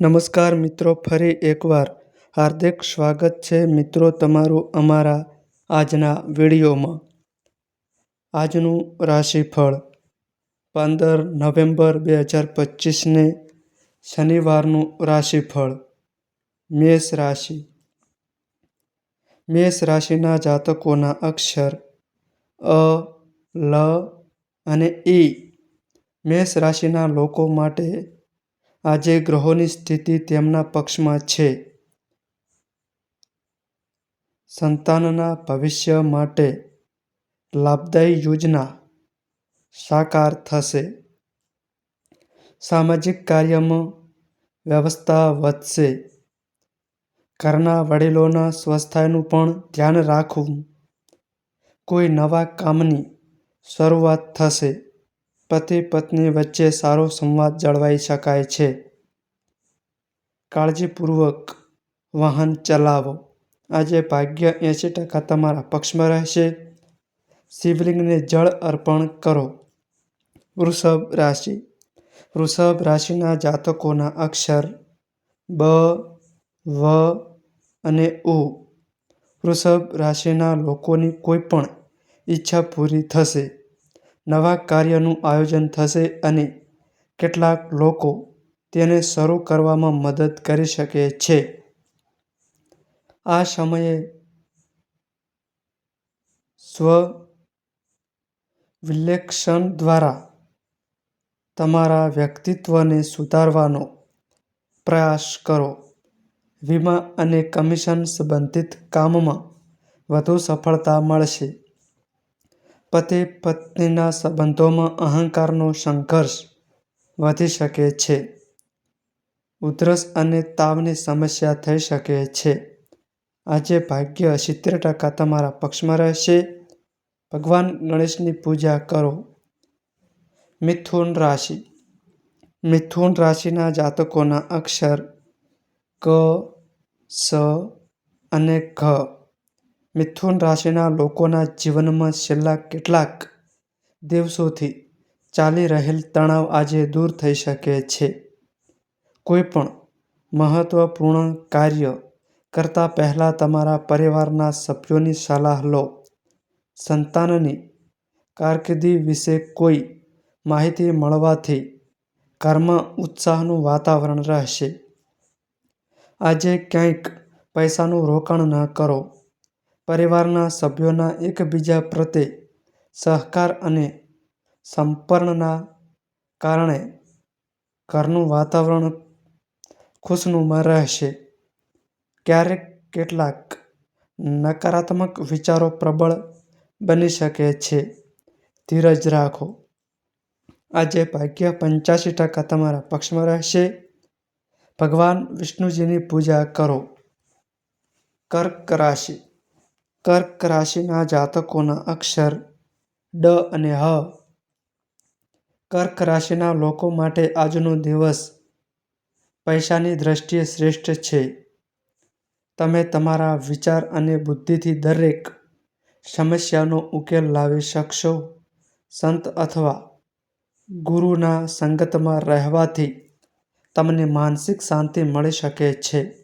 નમસ્કાર મિત્રો, ફરી એકવાર હાર્દિક સ્વાગત છે મિત્રો તમારું અમારા આજના વિડીયોમાં. આજનું રાશિફળ પંદર નવેમ્બર બે હજાર પચીસને શનિવારનું રાશિફળ, મેષ રાશિ. મેષ રાશિના જાતકોના અક્ષર અ, લ અને ઈ. મેષ રાશિના લોકો માટે આજે ગ્રહોની સ્થિતિ તેમના પક્ષમાં છે. સંતાનના ભવિષ્ય માટે લાભદાયી યોજના સાકાર થશે. સામાજિક કાર્યમાં વ્યવસ્થા વધશે. ઘરના વડીલોના સ્વાસ્થ્યનું પણ ધ્યાન રાખવું. કોઈ નવા કામની શરૂઆત થશે. પતિ પત્ની વચ્ચે સારો સંવાદ જળવાઈ શકાય છે. કાળજીપૂર્વક વાહન ચલાવો. આજે ભાગ્ય એંસી ટકા તમારા પક્ષમાં રહેશે. શિવલિંગને જળ અર્પણ કરો. વૃષભ રાશિ. વૃષભ રાશિના જાતકોના અક્ષર બ, વ અને ઉ. વૃષભ રાશિના લોકોની કોઈ પણ ઈચ્છા પૂરી થશે. નવા કાર્યનું આયોજન થશે અને કેટલાક લોકો તેને શરૂ કરવામાં મદદ કરી શકે છે. આ સમયે સ્વ વિલેક્ષણ દ્વારા તમારા વ્યક્તિત્વને સુધારવાનો પ્રયાસ કરો. વીમા અને કમિશન સંબંધિત કામમાં વધુ સફળતા મળશે. પતિ પત્નીના સંબંધોમાં અહંકારનો સંઘર્ષ વધી શકે છે. ઉધરસ અને તાવની સમસ્યા થઈ શકે છે. આજે ભાગ્ય સિત્તેર ટકા તમારા પક્ષમાં રહેશે. ભગવાન ગણેશની પૂજા કરો. મિથુન રાશિ. મિથુન રાશિના જાતકોના અક્ષર ક, સ અને ઘ. મિથુન રાશિના લોકોના જીવનમાં છેલ્લા કેટલાક દિવસોથી ચાલી રહેલ તણાવ આજે દૂર થઈ શકે છે. કોઈ પણ મહત્વપૂર્ણ કાર્ય કરતા પહેલાં તમારા પરિવારના સભ્યોની સલાહ લો. સંતાનની કારકિર્દી વિશે કોઈ માહિતી મળવાથી ઘરમાં ઉત્સાહનું વાતાવરણ રહેશે. આજે ક્યાંક પૈસાનું રોકાણ ન કરો. પરિવારના સભ્યોના એકબીજા પ્રત્યે સહકાર અને સંપર્ણના કારણે ઘરનું વાતાવરણ ખુશનુમા રહેશે. ક્યારેક કેટલાક નકારાત્મક વિચારો પ્રબળ બની શકે છે. ધીરજ રાખો. આજે ભાગ્ય પંચ્યાસી ટકા તમારા પક્ષમાં રહેશે. ભગવાન વિષ્ણુજીની પૂજા કરો. કર્ક રાશિ. કર્ક રાશિના જાતકોના અક્ષર ડ અને હ. કર્ક રાશિના લોકો માટે આજનો દિવસ પૈસાની દ્રષ્ટિએ શ્રેષ્ઠ છે. તમે તમારા વિચાર અને બુદ્ધિથી દરેક સમસ્યાનો ઉકેલ લાવી શકશો. સંત અથવા ગુરુના સંગતમાં રહેવાથી તમને માનસિક શાંતિ મળી શકે છે.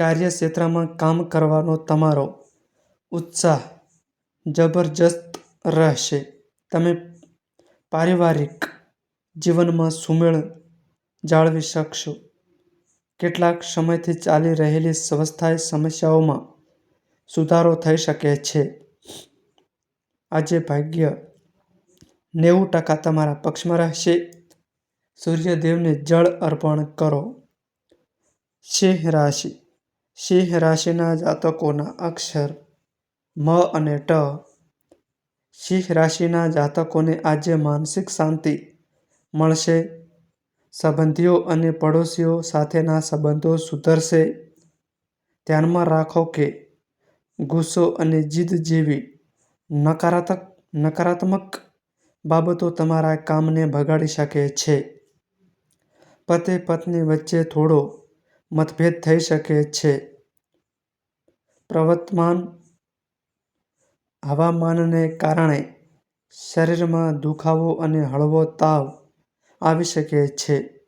કાર્યક્ષેત્રમાં કામ કરવાનો તમારો ઉત્સાહ જબરજસ્ત રહેશે. તમે પારિવારિક જીવનમાં સુમેળ જાળવી શકશો. કેટલાક સમયથી ચાલી રહેલી સ્વાસ્થ્ય સમસ્યાઓમાં સુધારો થઈ શકે છે. આજે ભાગ્ય નેવું ટકા તમારા પક્ષમાં રહેશે. સૂર્યદેવને જળ અર્પણ કરો. સિંહ રાશિ સિંહ રાશિના જાતકોના અક્ષર મ અને ટ. સિંહ રાશિના જાતકોને આજે માનસિક શાંતિ મળશે. સંબંધીઓ અને પડોશીઓ સાથેના સંબંધો સુધરશે. ધ્યાનમાં રાખો કે ગુસ્સો અને જીદ જેવી નકારાત્મક નકારાત્મક બાબતો તમારા કામને બગાડી શકે છે. પતિ પત્ની વચ્ચે થોડો મતભેદ થઈ શકે છે. પ્રવર્તમાન હવામાનને કારણે શરીરમાં દુખાવો અને હળવો તાવ આવી શકે છે.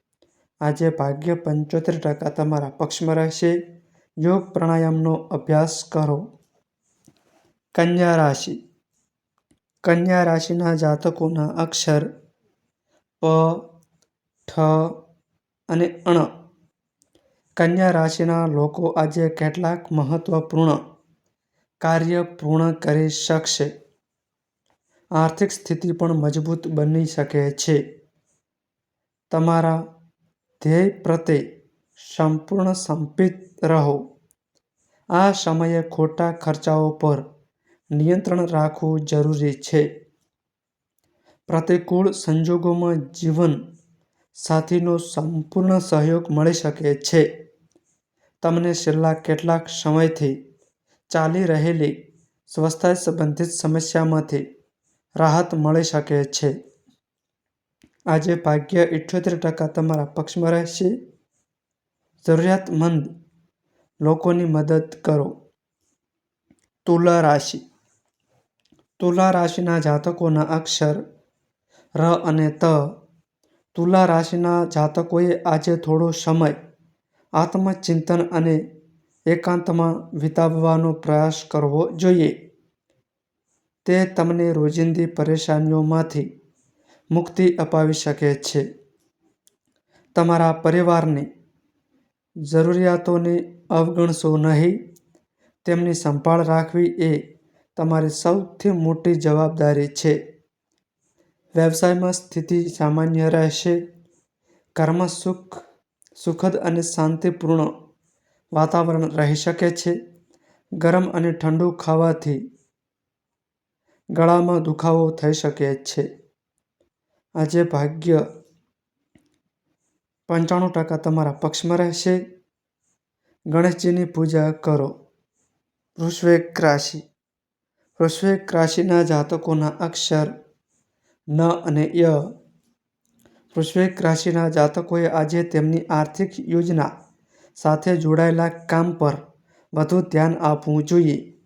આજે ભાગ્ય પંચોતેર ટકા તમારા પક્ષમાં રહેશે. યોગ પ્રાણાયામનો અભ્યાસ કરો. કન્યા રાશિ. કન્યા રાશિના જાતકોના અક્ષર પ, ઠ અને અણ કન્યા રાશિના લોકો આજે કેટલાક મહત્વપૂર્ણ કાર્ય પૂર્ણ કરી શકશે. આર્થિક સ્થિતિ પણ મજબૂત બની શકે છે. તમારા ધ્યેય પ્રત્યે સંપૂર્ણ સમર્પિત રહો. આ સમયે ખોટા ખર્ચાઓ પર નિયંત્રણ રાખવું જરૂરી છે. પ્રતિકૂળ સંજોગોમાં જીવન સાથીનો સંપૂર્ણ સહયોગ મળી શકે છે. તમને છેલ્લા કેટલાક સમયથી ચાલી રહેલી સ્વાસ્થ્ય સંબંધિત સમસ્યામાંથી રાહત મળી શકે છે. આજે ભાગ્ય ઇઠ્યોતેર ટકા તમારા પક્ષમાં રહેશે. જરૂરિયાતમંદ લોકોની મદદ કરો. તુલા રાશિ. તુલા રાશિના જાતકોના અક્ષર ર અને ત તુલા રાશિના જાતકોએ આજે થોડો સમય આત્મચિંતન અને એકાંતમાં વિતાવવાનો પ્રયાસ કરવો જોઈએ. તે તમને રોજિંદી પરેશાનીઓમાંથી મુક્તિ અપાવી શકે છે. તમારા પરિવારની જરૂરિયાતોને અવગણશો નહીં. તેમની સંભાળ રાખવી એ તમારી સૌથી મોટી જવાબદારી છે. વ્યવસાયમાં સ્થિતિ સામાન્ય રહેશે. ઘરમાં સુખ, સુખદ અને શાંતિપૂર્ણ વાતાવરણ રહી શકે છે. ગરમ અને ઠંડુ ખાવાથી ગળામાં દુખાવો થઈ શકે છે. આજે ભાગ્ય પંચાણું ટકા તમારા પક્ષમાં રહેશે. ગણેશજીની પૂજા કરો. વૃશ્વેક રાશિ. વૃશ્વેક રાશિના જાતકોના અક્ષર ન અને ય. વૃશ્વિક રાશિના જાતકોએ આજે તેમની આર્થિક યોજના સાથે જોડાયેલા કામ પર વધુ ધ્યાન આપવું જોઈએ.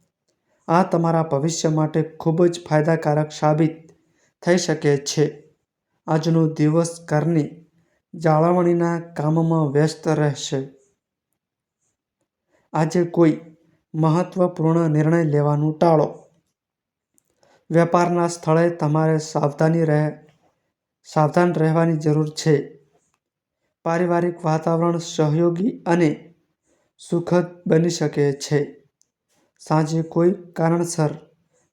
આ તમારા ભવિષ્ય માટે ખૂબ જ ફાયદાકારક સાબિત થઈ શકે છે. આજનો દિવસ ઘરની જાળવણીના કામમાં વ્યસ્ત રહેશે. આજે કોઈ મહત્વપૂર્ણ નિર્ણય લેવાનું ટાળો. વેપારના સ્થળે તમારે સાવધાની રહે, સાવધાન રહેવાની જરૂર છે. પારિવારિક વાતાવરણ સહયોગી અને સુખદ બની શકે છે. સાંજે કોઈ કારણસર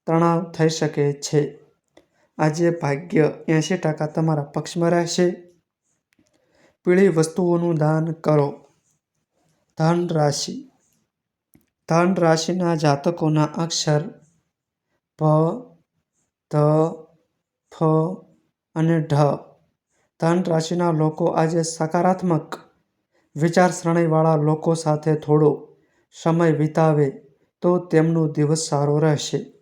તણાવ થઈ શકે છે. આજે ભાગ્ય એંશી ટકા તમારા પક્ષમાં રહેશે. પીળી વસ્તુઓનું દાન કરો. ધન રાશિ ધન રાશિના જાતકોના અક્ષર, ભ ધ, ફ અને ઢ. ધન રાશિના લોકો આજે સકારાત્મક વિચારસરણીવાળા લોકો સાથે થોડો સમય વિતાવે તો તેમનો દિવસ સારો રહેશે.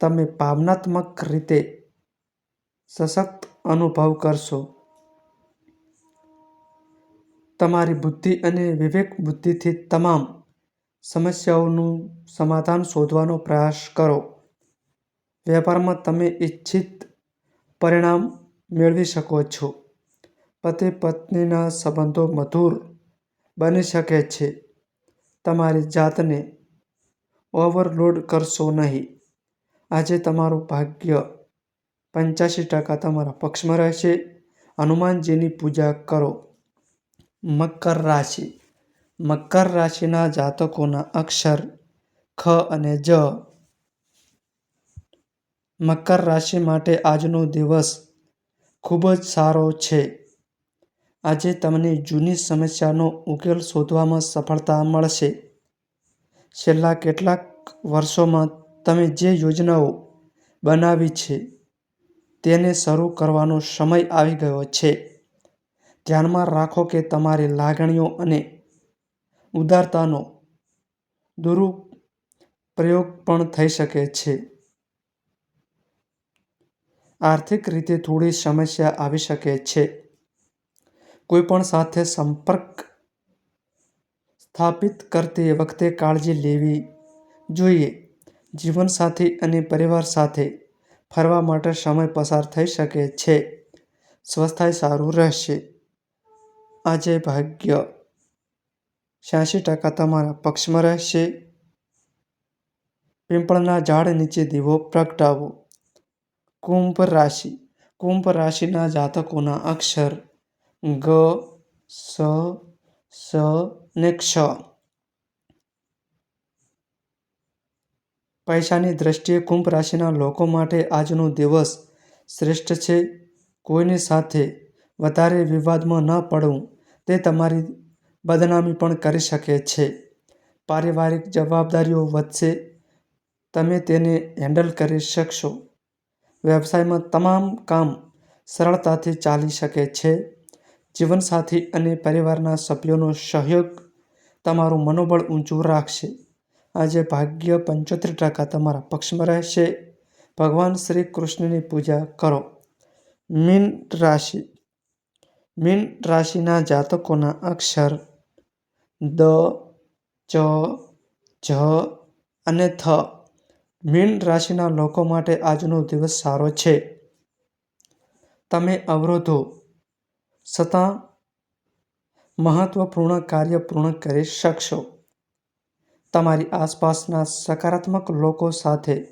તમે ભાવનાત્મક રીતે સશક્ત અનુભવ કરશો. તમારી બુદ્ધિ અને વિવેક બુદ્ધિથી તમામ સમસ્યાઓનું સમાધાન શોધવાનો પ્રયાસ કરો. વેપારમાં તમે ઇચ્છિત પરિણામ મેળવી શકો છો. પતિ પત્નીના સંબંધો મધુર બની શકે છે. તમારી જાતને ઓવરલોડ કરશો નહીં. આજે તમારું ભાગ્ય પંચ્યાસી ટકા તમારા પક્ષમાં રહેશે. હનુમાનજીની પૂજા કરો. મકર રાશિ. મકર રાશિના જાતકોના અક્ષર ખ અને જ મકર રાશિ માટે આજનો દિવસ ખૂબ જ સારો છે. આજે તમને જૂની સમસ્યાનો ઉકેલ શોધવામાં સફળતા મળશે. છેલ્લા કેટલાક વર્ષોમાં તમે જે યોજનાઓ બનાવી છે તેને શરૂ કરવાનો સમય આવી ગયો છે. ધ્યાનમાં રાખો કે તમારી લાગણીઓ અને ઉદારતાનો દુરુપયોગ પણ થઈ શકે છે. આર્થિક રીતે થોડી સમસ્યા આવી શકે છે. કોઈપણ સાથે સંપર્ક સ્થાપિત કરતી વખતે કાળજી લેવી જોઈએ. જીવનસાથી અને પરિવાર સાથે ફરવા માટે સમય પસાર થઈ શકે છે. સ્વસ્થાય સારું રહેશે. આજે ભાગ્ય છ્યાસી ટકા તમારા પક્ષમાં રહેશે. પીંપળના ઝાડ નીચે દીવો પ્રગટાવો. કુંભ રાશિ. કુંભ રાશિના જાતકોના અક્ષર ગ, સ સ ને ક્ષ. પૈસાની દ્રષ્ટિએ કુંભ રાશિના લોકો માટે આજનો દિવસ શ્રેષ્ઠ છે. કોઈની સાથે વધારે વિવાદમાં ન પડવું, તે તમારી બદનામી પણ કરી શકે છે. પારિવારિક જવાબદારીઓ વધશે, તમે તેને હેન્ડલ કરી શકશો. વ્યવસાયમાં તમામ કામ સરળતાથી ચાલી શકે છે. જીવનસાથી અને પરિવારના સભ્યોનો સહયોગ તમારું મનોબળ ઊંચું રાખશે. આજે ભાગ્ય પંચોતેર ટકા તમારા પક્ષમાં રહેશે. ભગવાન શ્રી કૃષ્ણની પૂજા કરો. મીન રાશિ. મીન રાશિના જાતકોના અક્ષર દ, ચ ઝ અને થ. મીન રાશિના લોકો માટે આજનો દિવસ સારો છે. તમે અવરોધો છતાં મહત્વપૂર્ણ કાર્ય પૂર્ણ કરી શકશો. તમારી આસપાસના સકારાત્મક લોકો સાથે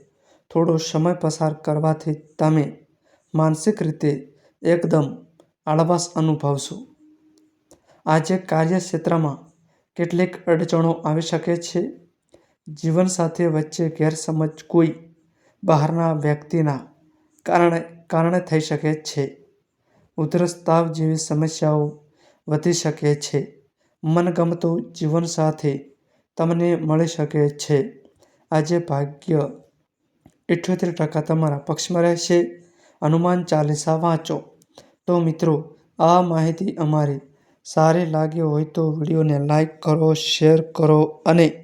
થોડો સમય પસાર કરવાથી તમે માનસિક રીતે એકદમ આળવાશ અનુભવશો. આજે કાર્યક્ષેત્રમાં કેટલીક અડચણો આવી શકે છે. જીવનસાથી વચ્ચે ગેરસમજ કોઈ બહારના વ્યક્તિના કારણે કારણે થઈ શકે છે. ઉધરસ જેવી સમસ્યાઓ વધી શકે છે. મનગમતો જીવનસાથી તમને મળી શકે છે. આજે ભાગ્ય ઇઠ્યોતેર ટકા તમારા પક્ષમાં રહેશે. હનુમાન ચાલીસા વાંચો. તો મિત્રો, આ માહિતી અમારી સારી લાગી હોય તો વિડીયોને લાઈક કરો, શેર કરો અને